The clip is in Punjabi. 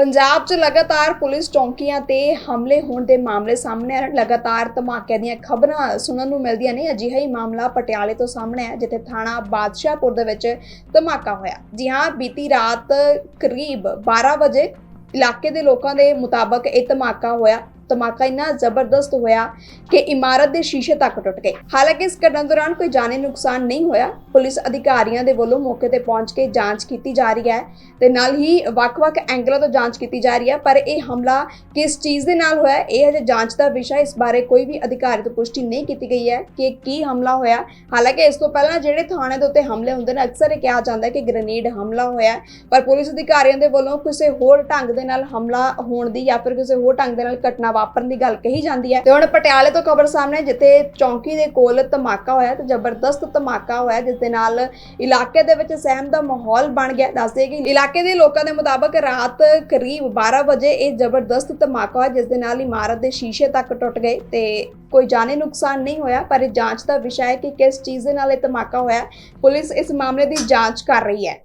ਪੰਜਾਬ 'ਚ ਲਗਾਤਾਰ ਪੁਲਿਸ ਚੌਂਕੀਆਂ ਤੇ ਹਮਲੇ ਹੋਣ ਦੇ ਮਾਮਲੇ ਸਾਹਮਣੇ ਆ। ਰਹੇ ਲਗਾਤਾਰ ਧਮਾਕਿਆਂ ਦੀਆਂ ਖਬਰਾਂ ਸੁਣਨ ਨੂੰ ਮਿਲਦੀਆਂ ਨੇ। ਅਜਿਹਾ ਹੀ ਮਾਮਲਾ ਪਟਿਆਲੇ ਤੋਂ ਸਾਹਮਣੇ ਹੈ ਜਿੱਥੇ ਥਾਣਾ ਬਾਦਸ਼ਾਹਪੁਰ ਦੇ ਵਿੱਚ ਧਮਾਕਾ ਹੋਇਆ। ਜੀ ਹਾਂ, ਬੀਤੀ ਰਾਤ ਕਰੀਬ 12 ਵਜੇ ਇਲਾਕੇ ਦੇ ਲੋਕਾਂ ਦੇ ਮੁਤਾਬਕ ਇਹ ਧਮਾਕਾ ਹੋਇਆ। ਧਮਾਕਾ ਇੰਨਾ ਜ਼ਬਰਦਸਤ ਹੋਇਆ ਕਿ ਇਮਾਰਤ ਦੇ ਸ਼ੀਸ਼ੇ ਤੱਕ ਟੁੱਟ ਗਏ। ਹਾਲਾਂਕਿ ਇਸ ਘਟਨਾ ਦੌਰਾਨ ਕੋਈ ਜਾਨੀ ਨੁਕਸਾਨ ਨਹੀਂ ਹੋਇਆ। ਪੁਲਿਸ ਅਧਿਕਾਰੀਆਂ ਦੇ ਵੱਲੋਂ ਮੌਕੇ ਤੇ ਪਹੁੰਚ ਕੇ ਜਾਂਚ ਕੀਤੀ ਜਾ ਰਹੀ ਹੈ ਤੇ ਨਾਲ ਹੀ ਵੱਖ-ਵੱਖ ਐਂਗਲਾਂ ਤੋਂ ਜਾਂਚ ਕੀਤੀ ਜਾ ਰਹੀ ਹੈ, ਪਰ ਇਹ ਹਮਲਾ ਕਿਸ ਚੀਜ਼ ਦੇ ਨਾਲ ਹੋਇਆ, ਇਹ ਹਜੇ ਜਾਂਚ ਦਾ ਵਿਸ਼ਾ ਇਸ ਬਾਰੇ ਕੋਈ ਵੀ ਅਧਿਕਾਰੀ ਤੋਂ ਪੁਸ਼ਟੀ ਨਹੀਂ ਕੀਤੀ ਗਈ ਹੈ ਕਿ ਕੀ ਹਮਲਾ ਹੋਇਆ। ਹਾਲਾਂਕਿ ਇਸ ਤੋਂ ਪਹਿਲਾਂ ਜਿਹੜੇ ਥਾਣੇ ਦੇ ਉੱਤੇ ਹਮਲੇ ਹੁੰਦੇ ਨੇ, ਅਕਸਰ ਇਹ ਕਿਹਾ ਜਾਂਦਾ ਹੈ ਕਿ ਗ੍ਰੇਨੇਡ ਹਮਲਾ ਹੋਇਆ ਪਰ ਪੁਲਿਸ ਅਧਿਕਾਰੀਆਂ ਦੇ ਵੱਲੋਂ ਕਿਸੇ ਹੋਰ ਢੰਗ ਦੇ ਨਾਲ ਹਮਲਾ ਹੋਣ ਦੀ ਜਾਂ ਫਿਰ ਕਿਸੇ ਹੋਰ ਢੰਗ ਦੇ ਨਾਲ ਘਟਨਾ ਵਾਪਰਨ ਦੀ ਗੱਲ ਕਹੀ ਜਾਂਦੀ ਹੈ। ਤੇ ਹੁਣ ਪਟਿਆਲੇ ਤੋਂ ਖਬਰ ਸਾਹਮਣੇ, ਜਿੱਥੇ ਚੌਂਕੀ ਦੇ ਕੋਲ ਧਮਾਕਾ ਹੋਇਆ ਤੇ ਜ਼ਬਰਦਸਤ ਧਮਾਕਾ ਹੋਇਆ ਜਿਸ ਦੇ ਨਾਲ ਇਲਾਕੇ ਦੇ ਵਿੱਚ ਸਹਿਮ ਦਾ ਮਾਹੌਲ ਬਣ ਗਿਆ। ਦੱਸਦੇ ਕਿ ਇਲਾਕੇ ਦੇ ਲੋਕਾਂ ਦੇ ਮੁਤਾਬਕ ਰਾਤ ਕਰੀਬ 12 ਵਜੇ ਇਹ ਜ਼ਬਰਦਸਤ ਧਮਾਕਾ ਹੋਇਆ, ਜਿਸ ਦੇ ਨਾਲ ਇਮਾਰਤ ਦੇ ਸ਼ੀਸ਼ੇ ਤੱਕ ਟੁੱਟ ਗਏ ਤੇ ਕੋਈ ਜਾਨੀ ਨੁਕਸਾਨ ਨਹੀਂ ਹੋਇਆ, ਪਰ ਇਹ ਜਾਂਚ ਦਾ ਵਿਸ਼ਾ ਹੈ ਕਿ ਕਿਸ ਚੀਜ਼ ਦੇ ਨਾਲ ਇਹ ਧਮਾਕਾ ਹੋਇਆ। ਪੁਲਿਸ ਇਸ ਮਾਮਲੇ ਦੀ ਜਾਂਚ ਕਰ ਰਹੀ ਹੈ।